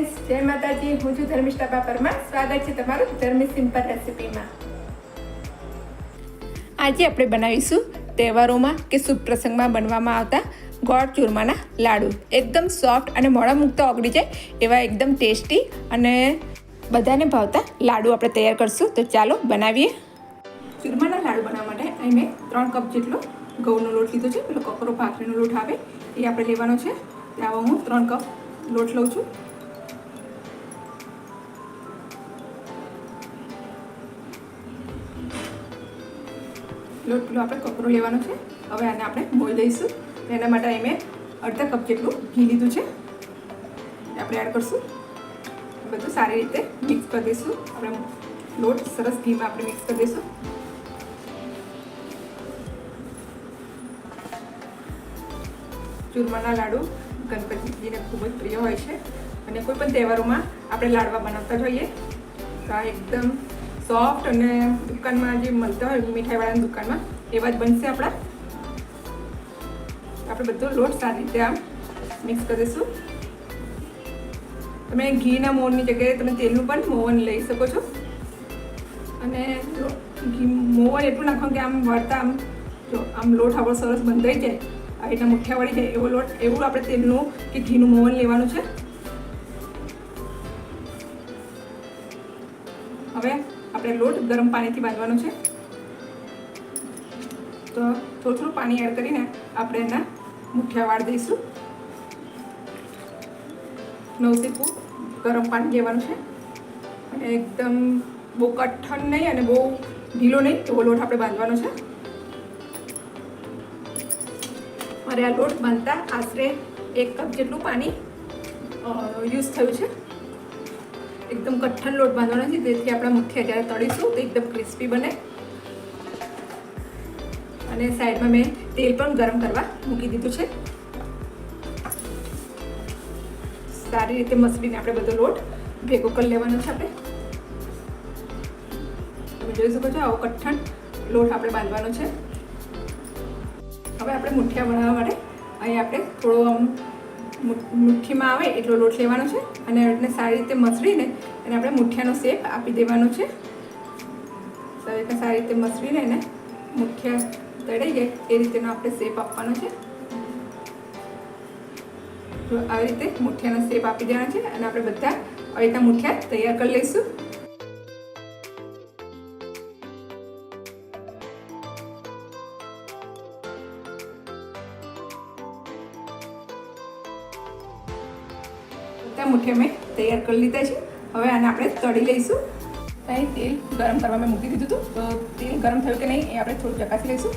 Friends, જય માતાજી. હું છું ધર્મિષ્ઠા બાપરમાં. સ્વાગત છે તમારું ધર્મી સિમ્પલ રેસિપીમાં. આજે આપણે બનાવીશું તહેવારોમાં કે શુભ પ્રસંગમાં બનવામાં આવતા ગોળ ચૂરમાના લાડુ. એકદમ સોફ્ટ અને મોડા મૂકતા ઓગળી જાય એવા એકદમ ટેસ્ટી અને બધાને ભાવતા લાડુ આપણે તૈયાર કરશું. તો ચાલો બનાવીએ. ચૂરમાના લાડુ બનાવવા માટે અહીં મેં ત્રણ કપ જેટલો ઘઉંનો લોટ લીધો છે. પેલો કપરો ભાખરીનો લોટ આવે એ આપણે લેવાનો છે. ત્યાં હું ત્રણ કપ લોટ લઉં છું. લોટ પેલો આપણે કકરો લેવાનો છે. હવે આને આપણે બોઈ લઈશું તો એના માટે અહીં મેં અડધા કપ જેટલું ઘી લીધું છે. આપણે એડ કરશું. બધું સારી રીતે મિક્સ કરી દઈશું. આપણે લોટ સરસ ઘીમાં આપણે મિક્સ કરી દઈશું. ચૂરમાના લાડુ ગણપતિજીને ખૂબ જ પ્રિય હોય છે. અને કોઈ પણ તહેવારોમાં આપણે લાડવા બનાવતા જોઈએ તો આ એકદમ સોફ્ટ અને દુકાનમાં જે મળતા હોય મીઠાઈવાળાની દુકાનમાં એવા જ બનશે આપણા. આપણે બધો લોટ સારી રીતે આમ મિક્સ કરી દઈશું. તમે ઘીના મોરની જગ્યાએ તમે તેલનું પણ મોવન લઈ શકો છો. અને ઘી મોવન એટલું નાખવાનું કે આમ વળતા આમ, જો આમ લોટ આપણો સરસ બંધાઈ જાય, આ રીતના મુઠ્ઠિયા વળી જાય એવો લોટ, એવું આપણે તેલનું કે ઘીનું મોવન લેવાનું છે. આપણે લોટ ગરમ પાણીથી બાંધવાનો છે. તો થોડું થોડું પાણી એડ કરીને આપણે એના મુઠ્ઠિયા વાળ દઈશું. નવસીપું ગરમ પાણી લેવાનું છે. અને એકદમ બહુ કઠણ નહીં અને બહુ ઢીલો નહીં, એવો લોટ આપણે બાંધવાનો છે. મારે આ લોટ બાંધતા આશરે એક કપ જેટલું પાણી યુઝ થયું છે. એકદમ કઠણ લોટ બાંધવાનો છે, જેથી આપણા મુઠ્ઠી જ્યારે તળીશું, તો એકદમ ક્રિસ્પી બને. અને સાઈડમાં મેં તેલ પણ ગરમ કરવા મૂકી દીધું છે. સારી રીતે મસળીને આપણે બધો લોટ ભેગો કરી લેવાનો છે આપણે. તમે જોઈ શકો છો આવો કઠણ લોટ આપણે બાંધવાનો છે. હવે આપણે મુઠ્ઠિયા બનાવવા માટે અહીં આપણે થોડો આમ મુઠ્ઠીમાં આવે એટલો લોટ લેવાનો છે અને એને સારી રીતે મસળીને એને આપણે મુઠ્ઠિયાનો શેપ આપી દેવાનો છે. સારી રીતે મસળીને એને મુઠ્ઠિયા તળાઈ જાય એ રીતેનો આપણે શેપ આપવાનો છે. તો આવી રીતે મુઠ્ઠિયાનો શેપ આપી દેવાનો છે અને આપણે બધા આવી રીતના મુઠ્ઠિયા તૈયાર કરી લઈશું. બધા મુઠ્ઠિયા મેં તૈયાર કરી લીધા છે. હવે આને આપણે તળી લઈશું. અહીં તેલ ગરમ કરવા મેં મૂકી દીધું હતું. તો તેલ ગરમ થયું કે નહીં એ આપણે થોડું ચકાસી લઈશું.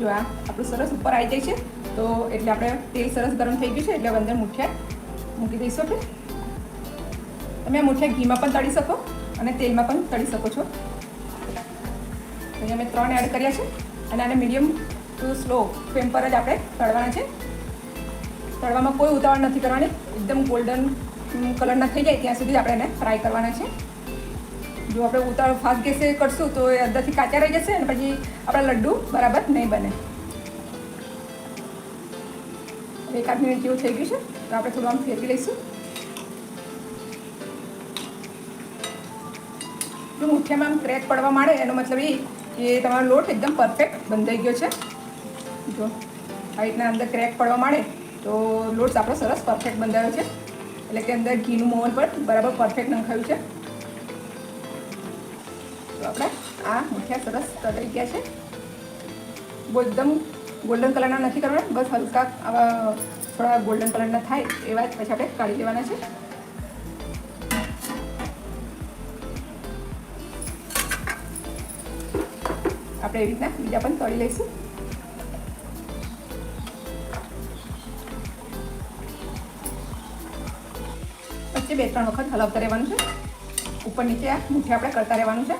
જો આ આપણું સરસ ઉપર આવી જાય છે, તો એટલે આપણે તેલ સરસ ગરમ થઈ ગયું છે, એટલે અંદર મુઠિયા મૂકી દઈશું આપણે. તમે આ મુઠિયા ઘીમાં પણ તળી શકો અને તેલમાં પણ તળી શકો છો. અહીંયા મેં ત્રણ એડ કર્યા છે અને આને મીડિયમ ટુ સ્લો ફ્લેમ પર જ આપણે તળવાના છે. તળવામાં કોઈ ઉતાવળ નથી કરવાની. એકદમ ગોલ્ડન કલરના થઈ જાય ત્યાં સુધી આપણે એને ફ્રાય કરવાના છે. જો આપણે ઉતાવળ ફાસ્ટ ગેસે કરશું તો એ અંદરથી કાચા રહી જશે અને પછી આપણા લડ્ડુ બરાબર નહીં બને. એકાદ મિનિટ જેવું થઈ ગયું છે, તો આપણે થોડું આમ ફેરવી લઈશું. જો મુઠ્ઠિયામાં આમ ક્રેક પડવા માંડે, એનો મતલબ એ કે તમારો લોટ એકદમ પરફેક્ટ બંધાઈ ગયો છે. જો આ રીતના અંદર ક્રેક પડવા માંડે, તો લોટ આપણો સરસ પરફેક્ટ બંધાયો છે. એટલે કે અંદર ઘીનું મોહન પણ બરાબર પરફેક્ટ નખાયું છે. તો આપણે આ મુઠિયા સરસ તળી ગયા છે. એકદમ ગોલ્ડન કલરના નથી કરવાના, બસ હલકા આવા થોડા ગોલ્ડન કલરના થાય એવા જ પછી આપણે કાઢી લેવાના છે. આપણે એવી રીતના બીજા પણ તળી લઈશું. વચ્ચે બે, ત્રણ વખત હલાવતા રહેવાનું છે. ઉપર નીચે આ મુઠ્ઠી આપણે કરતા રહેવાનું છે.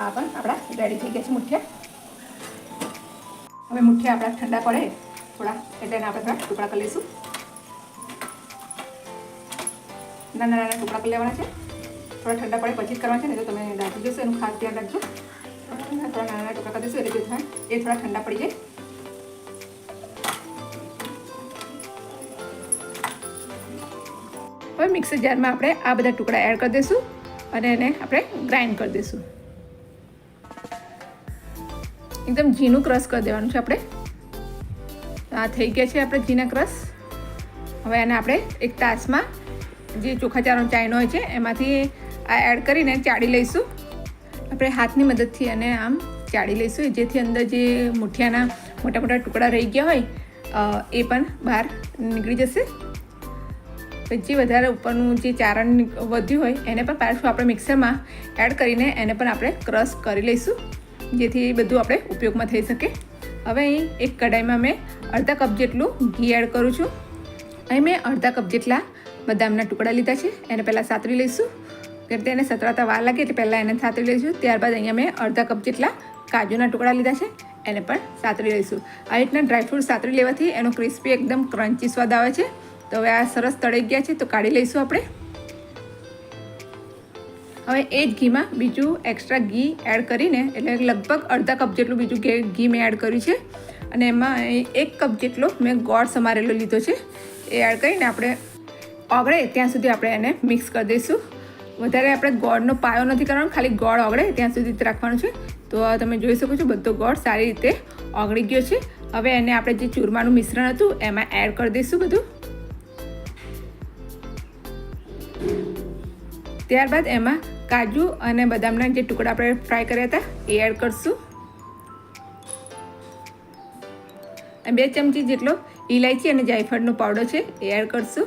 આ પણ આપણા રેડી થઈ ગયા છે મુઠ્ઠિયા હવે મુઠ્ઠિયા આપણા ઠંડા પડે. થોડા એટલે આપણે થોડા ટુકડા કરી લઈશું. નાના નાના ટુકડા કરી લેવાના છે. થોડા ઠંડા પડે પછી જ કરવાના છે ને તો તમે દાટી જશો, એનું ખાસ ધ્યાન રાખજો. થોડા નાના નાના ટુકડા કરી દઈશું, એટલે જે થાય એ થોડા ઠંડા પડી જાય. હવે મિક્સર જારમાં આપણે આ બધા ટુકડા એડ કરી દઈશું અને એને આપણે ગ્રાઇન્ડ કરી દઈશું. એકદમ ઝીનું ક્રશ કરી દેવાનું છે આપણે. આ થઈ ગયા છે આપણે ઝીના ક્રશ હવે એને આપણે એક તાસમાં જે ચોખા ચારનો ચાઇનો હોય છે એમાંથી આ એડ કરીને ચાળી લઈશું. આપણે હાથની મદદથી એને આમ ચાળી લઈશું. જેથી અંદર જે મુઠિયાના મોટા મોટા ટુકડા રહી ગયા હોય એ પણ બહાર નીકળી જશે. પછી જે વધારે ઉપરનું જે ચારણ વધ્યું હોય, એને પણ પાછું આપણે મિક્સરમાં એડ કરીને એને પણ આપણે ક્રશ કરી લઈશું, જેથી બધું આપણે ઉપયોગમાં થઈ શકે. હવે અહીં એક કઢાઈમાં મેં અડધા કપ જેટલું ઘી એડ કરું છું. અહીં મેં અડધા કપ જેટલા બદામના ટુકડા લીધા છે, એને પહેલાં સાતરી લઈશું. કેમ કે એને સતરાતા વાર લાગે એટલે પહેલાં એને સાતરી લઈશું. ત્યારબાદ અહીંયા મેં અડધા કપ જેટલા કાજુના ટુકડા લીધા છે, એને પણ સાતરી લઈશું. આ રીતના ડ્રાયફ્રૂટ સાતરી લેવાથી એનો ક્રિસ્પી એકદમ ક્રન્ચી સ્વાદ આવે છે. તો હવે આ સરસ તળાઈ ગયા છે, તો કાઢી લઈશું આપણે. હવે એ જ ઘીમાં બીજું એક્સ્ટ્રા ઘી એડ કરીને, એટલે લગભગ અડધા કપ જેટલું બીજું ઘી મેં એડ કર્યું છે. અને એમાં એક કપ જેટલો મેં ગોળ સમારેલો લીધો છે. એ એડ કરીને આપણે ઓગળે, ત્યાં સુધી આપણે એને મિક્સ કરી દઈશું. વધારે આપણે ગોળનો પાયો નથી કરવાનો, ખાલી ગોળ ઓગળે, ત્યાં સુધી રાખવાનું છે. તો તમે જોઈ શકો છો, બધો ગોળ સારી રીતે ઓગળી ગયો છે. હવે એને આપણે જે ચૂરમાનું મિશ્રણ હતું, એમાં એડ કરી દઈશું બધું. ત્યારબાદ એમાં કાજુ અને બદામના જે ટુકડા આપણે ફ્રાય કર્યા હતા, એ એડ કરશું. બે ચમચી જેટલો ઇલાયચી અને જાયફળનો પાવડર છે, એ એડ કરશું.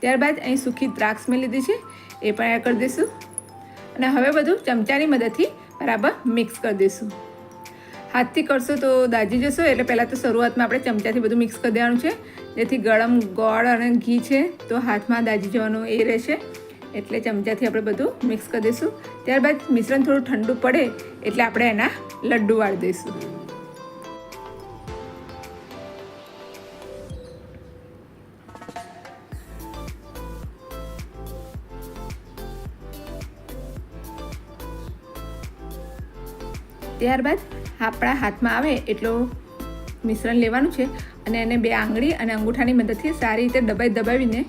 ત્યારબાદ અહીં સૂકી દ્રાક્ષ મેં લીધી છે, એ પણ એડ કરી દઈશું. અને હવે બધું ચમચાની મદદથી બરાબર મિક્સ કરી દઈશું. હાથથી કરશો તો દાજી જશો, એટલે પહેલાં તો શરૂઆતમાં આપણે ચમચાથી બધું મિક્સ કરી દેવાનું છે. જેથી ગરમ ગોળ અને ઘી છે, તો હાથમાં દાજી જવાનું એ રહેશે. એટલે ચમચાથી આપણે બધું મિક્સ કરી દઈશું. ત્યારબાદ મિશ્રણ થોડું ઠંડુ પડે એટલે આપણે એના લડ્ડુ વાળી દઈશું. ત્યારબાદ આપણા હાથમાં આવે એટલું મિશ્રણ લેવાનું છે અને એને બે આંગળી અને અંગૂઠાની મદદથી સારી રીતે દબાઈ દબાવીને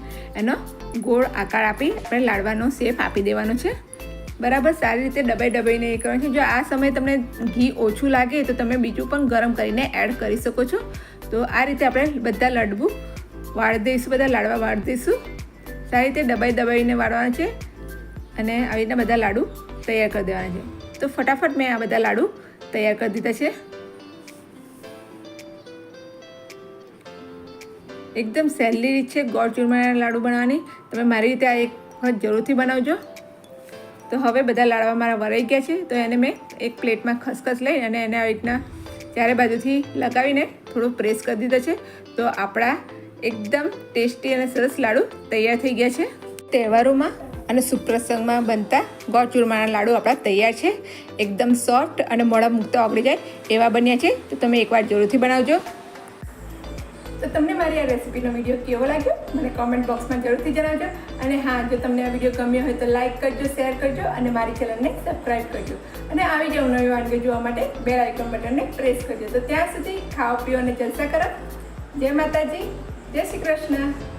એનો ગોળ આકાર આપી આપણે લાડવાનો શેપ આપી દેવાનો છે. બરાબર સારી રીતે દબાઈ દબાઈને એ કરવાનું છે. જો આ સમયે તમને ઘી ઓછું લાગે તો તમે બીજું પણ ગરમ કરીને એડ કરી શકો છો. તો આ રીતે આપણે બધા લડબુ વાળી દઈશું, બધા લાડવા વાળી દઈશું. સારી રીતે દબાઈ દબાઈને વાળવાના છે. અને આવી રીતના બધા લાડુ તૈયાર કરી દેવાના છે. તો ફટાફટ મેં આ બધા લાડુ તૈયાર કરી દીધા છે. એકદમ સહેલી રીત છે ગોળ ચૂરમાના લાડુ બનાવવાની. તમે મારી રીતે આ એક વખત જરૂરથી બનાવજો. તો હવે બધા લાડવા મારા વરાઈ ગયા છે, તો એને મેં એક પ્લેટમાં ખસખસ લઈ અને એને આવી રીતના ચારે બાજુથી લગાવીને થોડું પ્રેસ કરી દીધા છે. તો આપણા એકદમ ટેસ્ટી અને સરસ લાડુ તૈયાર થઈ ગયા છે. તહેવારોમાં અને સુપ્રસંગમાં બનતા ગોળ ચૂરમાના લાડુ આપણા તૈયાર છે. એકદમ સોફ્ટ અને મોડા મૂકતા ઓગળી જાય એવા બન્યા છે. તો તમે એકવાર જરૂરથી બનાવજો. તો તમને મારી આ રેસીપીનો વીડિયો કેવો લાગ્યો? મને કોમેન્ટ બોક્સમાં જરૂરથી જણાવજો. અને હા, જો તમને આ વીડિયો ગમ્યો હોય તો લાઇક કરજો શેર કરજો અને મારી ચેનલને સબસ્ક્રાઈબ કરજો. અને આવી જાવ નવી વાનગી જોવા માટે બેલ આઇકન બટનને પ્રેસ કરજો. તો ત્યાં સુધી ખાઓ, પીઓ અને જલસા કરો. જય માતાજી. જય શ્રી કૃષ્ણ.